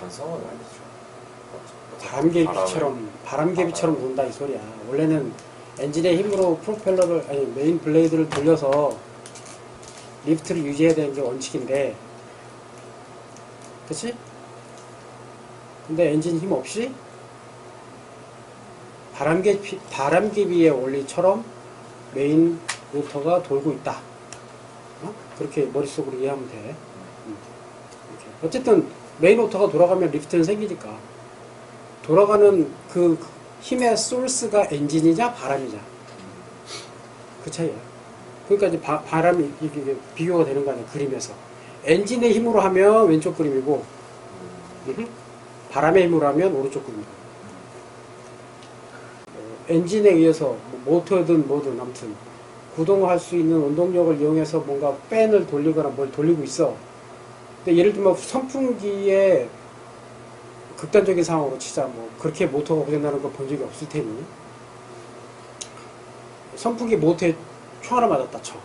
가능성은 아니죠. 바람개비처럼 바람개비처럼 돈다 이 소리야. 원래는 엔진의 힘으로 프로펠러를 아니 메인 블레이드를 돌려서 리프트를 유지해야 되는 게 원칙인데, 그렇지? 근데 엔진 힘 없이 바람개비 바람개비의 원리처럼 메인 로터가 돌고 있다. 어? 그렇게 머릿속으로 이해하면 돼. 음. 어쨌든 메인 로터가 돌아가면 리프트는 생기니까. 돌아가는 그 힘의 소스가 엔진이냐 바람이냐 그 차이야. 그러니까 이제 바, 바람이 이게 비교가 되는 거 아니야 그림에서 엔진의 힘으로 하면 왼쪽 그림이고 음흠. 바람의 힘으로 하면 오른쪽 그림이고 어, 엔진에 의해서 뭐 모터든 뭐든 아무튼 구동할 수 있는 원동력을 이용해서 뭔가 팬을 돌리거나 뭘 돌리고 있어. 근데 예를 들면 선풍기에 극단적인 상황으로 치자 뭐 그렇게 모터가 고장나는 거본 적이 없을 테니. 선풍기 모터에 총 하나 맞았다 쳐.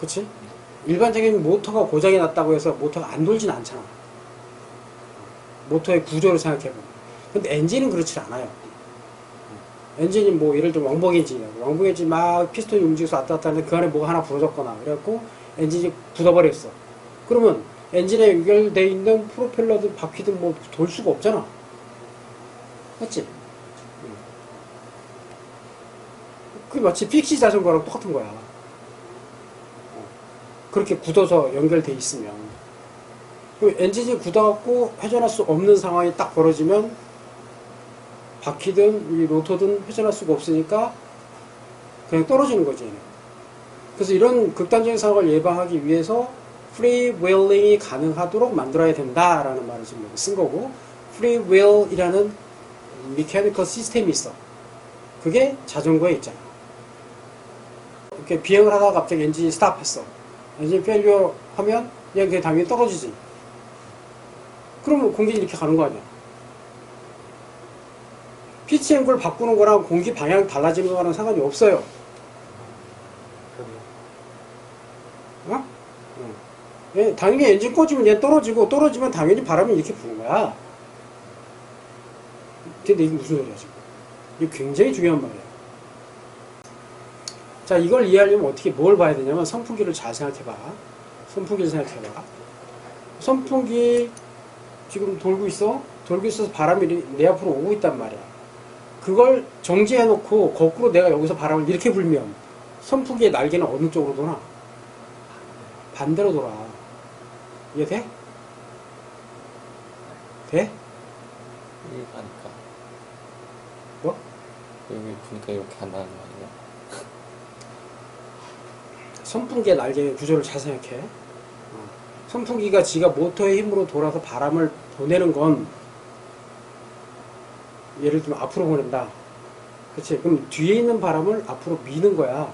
그치? 일반적인 모터가 고장이 났다고 해서 모터가 안 돌진 않잖아. 모터의 구조를 생각해보면. 근데 엔진은 그렇지 않아요. 엔진이 뭐 예를 들면 왕복 엔진이야 왕복 엔진 막 피스톤이 움직여서 왔다 갔다 하는데 그 안에 뭐가 하나 부러졌거나 그래갖고 엔진이 굳어버렸어 그러면 엔진에 연결돼 있는 프로펠러든 바퀴든 뭐 돌 수가 없잖아. 맞지? 응. 그게 마치 픽시 자전거랑 똑같은 거야. 어. 그렇게 굳어서 연결돼 있으면. 그 엔진이 굳어갖고 회전할 수 없는 상황이 딱 벌어지면 바퀴든 이 로터든 회전할 수가 없으니까 그냥 떨어지는 거지. 그래서 이런 극단적인 상황을 예방하기 위해서 프리윌링이 가능하도록 만들어야 된다라는 말을 지금 쓴 거고 프리윌이라는 미케니컬 시스템이 있어. 그게 자전거에 있잖아. 이렇게 비행을 하다가 갑자기 엔진이 스탑했어. 엔진 페일리어 하면 그냥 그게 당연히 떨어지지. 그러면 공기 이렇게 가는 거 아니야. 피치 앵글 바꾸는 거랑 공기 방향 달라지는 거랑 상관이 없어요. 어? 응. 예, 당연히 엔진 꺼지면 얘 떨어지고 떨어지면 당연히 바람이 이렇게 부는 거야. 근데 이게 무슨 소리야 지금? 이거 굉장히 중요한 말이야. 자 이걸 이해하려면 어떻게 뭘 봐야 되냐면 선풍기를 잘 생각해봐. 선풍기를 생각해봐. 선풍기 지금 돌고 있어? 돌고 있어서 바람이 내 앞으로 오고 있단 말이야. 그걸 정지해놓고 거꾸로 내가 여기서 바람을 이렇게 불면 선풍기의 날개는 어느 쪽으로 도나? 반대로 돌아. 이해 돼? 돼? 이해가니까 뭐? 여기 보니까 이렇게 한다는 거 아니야? 선풍기의 날개의 구조를 잘 생각해. 어. 선풍기가 지가 모터의 힘으로 돌아서 바람을 보내는 건 예를 들면 앞으로 보낸다. 그치? 그럼 뒤에 있는 바람을 앞으로 미는 거야.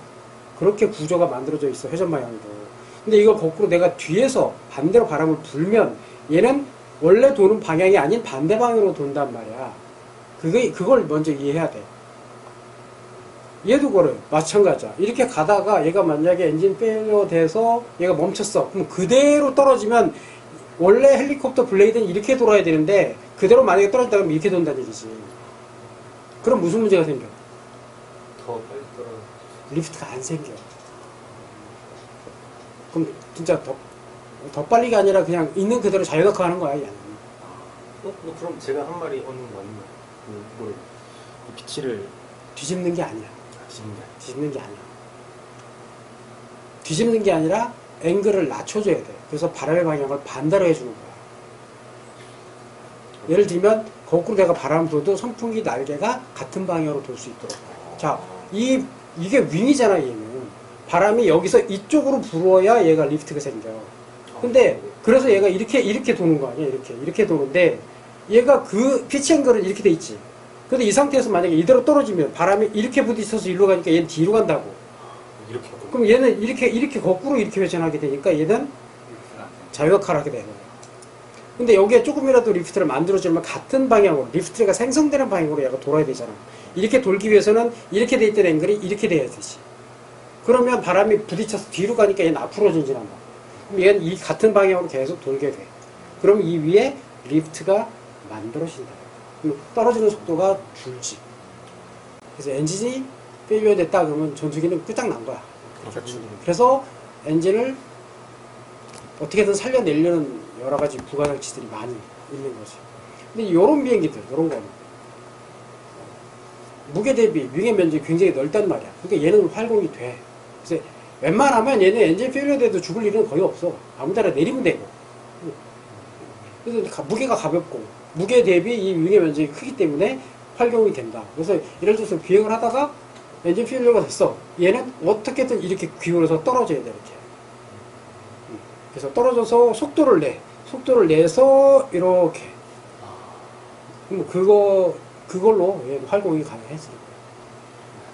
그렇게 구조가 만들어져 있어, 회전 방향도. 근데 이걸 거꾸로 내가 뒤에서 반대로 바람을 불면 얘는 원래 도는 방향이 아닌 반대 방향으로 돈단 말이야. 그게, 그걸 먼저 이해해야 돼. 얘도 그래. 마찬가지야. 이렇게 가다가 얘가 만약에 엔진 페일러 돼서 얘가 멈췄어. 그럼 그대로 떨어지면 원래 헬리콥터 블레이드는 이렇게 돌아야 되는데 그대로 만약에 떨어진다 그러면 이렇게 돈다는 얘기지. 그럼 무슨 문제가 생겨? 더 빨리 떨어. 리프트가 안 생겨. 그럼 진짜 더, 더 빨리가 아니라 그냥 있는 그대로 자유낙하 하는 거야, 얘는. 어? 뭐 그럼 제가 한 말이 어느? 그, 뭘, 그 빛을 뒤집는 게 아니야. 뒤집는 게 아니야. 뒤집는 게 아니야. 뒤집는 게 아니라 앵글을 낮춰줘야 돼. 그래서 바람의 방향을 반대로 해주는 거야. 예를 들면 거꾸로 내가 바람 불어도 선풍기 날개가 같은 방향으로 돌 수 있도록. 자, 이 이게 윙이잖아 얘는. 바람이 여기서 이쪽으로 불어야 얘가 리프트가 생겨. 근데 그래서 얘가 이렇게 이렇게 도는 거 아니야? 이렇게 이렇게 도는데 얘가 그 피치 앵글은 이렇게 돼 있지. 근데 이 상태에서 만약에 이대로 떨어지면 바람이 이렇게 부딪혀서 일로 가니까 얘는 뒤로 간다고. 이렇게. 그럼 얘는 이렇게 이렇게 거꾸로 이렇게 회전하게 되니까 얘는 자유역할을 하게 되는 거야. 근데 여기에 조금이라도 리프트를 만들어주면 같은 방향으로 리프트가 생성되는 방향으로 얘가 돌아야 되잖아. 이렇게 돌기 위해서는 이렇게 돼 있던 앵글이 이렇게 돼야 되지. 그러면 바람이 부딪혀서 뒤로 가니까 얘는 앞으로 전진한다. 그럼 얘는 이 같은 방향으로 계속 돌게 돼. 그럼 이 위에 리프트가 만들어진다. 그럼 떨어지는 속도가 줄지. 그래서 엔진이 페일리어 됐다 그러면 전투기는 끝장난 거야. 그렇죠. 그래서 엔진을 어떻게든 살려내려는 여러 가지 부가장치들이 많이 있는 거지. 근데 이런 비행기들, 이런 거는 무게 대비 윙의 면적이 굉장히 넓단 말이야. 그러니까 얘는 활공이 돼. 그래서 웬만하면 얘는 엔진 페일리어 돼도 죽을 일은 거의 없어. 아무 데나 내리면 되고. 그래서 가- 무게가 가볍고 무게 대비 이 윙의 면적이 크기 때문에 활용이 된다. 그래서 예를 들어서 비행을 하다가 엔진 페일리어가 됐어. 얘는 어떻게든 이렇게 기울어서 떨어져야 돼 이렇게. 음. 그래서 떨어져서 속도를 내. 속도를 내서 이렇게. 그거 그걸로 활공이 가능해지.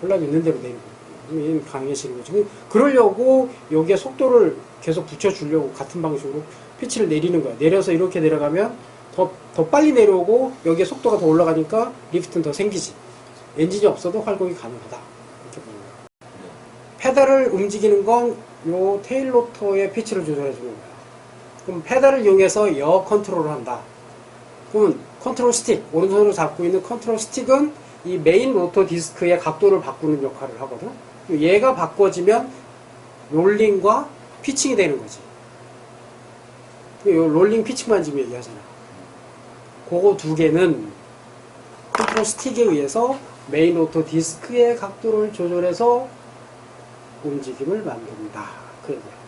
혼란 있는 대로 내리고. 그럼 얘는 강해지는. 그럼 그러려고 여기에 속도를 계속 붙여주려고 같은 방식으로 피치를 내리는 거야. 내려서 이렇게 내려가면 더, 더 빨리 내려오고 여기에 속도가 더 올라가니까 리프트는 더 생기지. 엔진이 없어도 활공이 가능하다. 이렇게 보는 거야. 페달을 움직이는 건 요 테일 로터의 피치를 조절해 주는 거야. 그럼 페달을 이용해서 여 컨트롤을 한다. 그러면 컨트롤 스틱, 오른손으로 잡고 있는 컨트롤 스틱은 이 메인 로터 디스크의 각도를 바꾸는 역할을 하거든. 얘가 바꿔지면 롤링과 피칭이 되는 거지. 요 롤링 피칭만 지금 얘기하잖아. 그거 두 개는 컨트롤 스틱에 의해서 메인 로터 디스크의 각도를 조절해서 움직임을 만든다. 그 얘기야.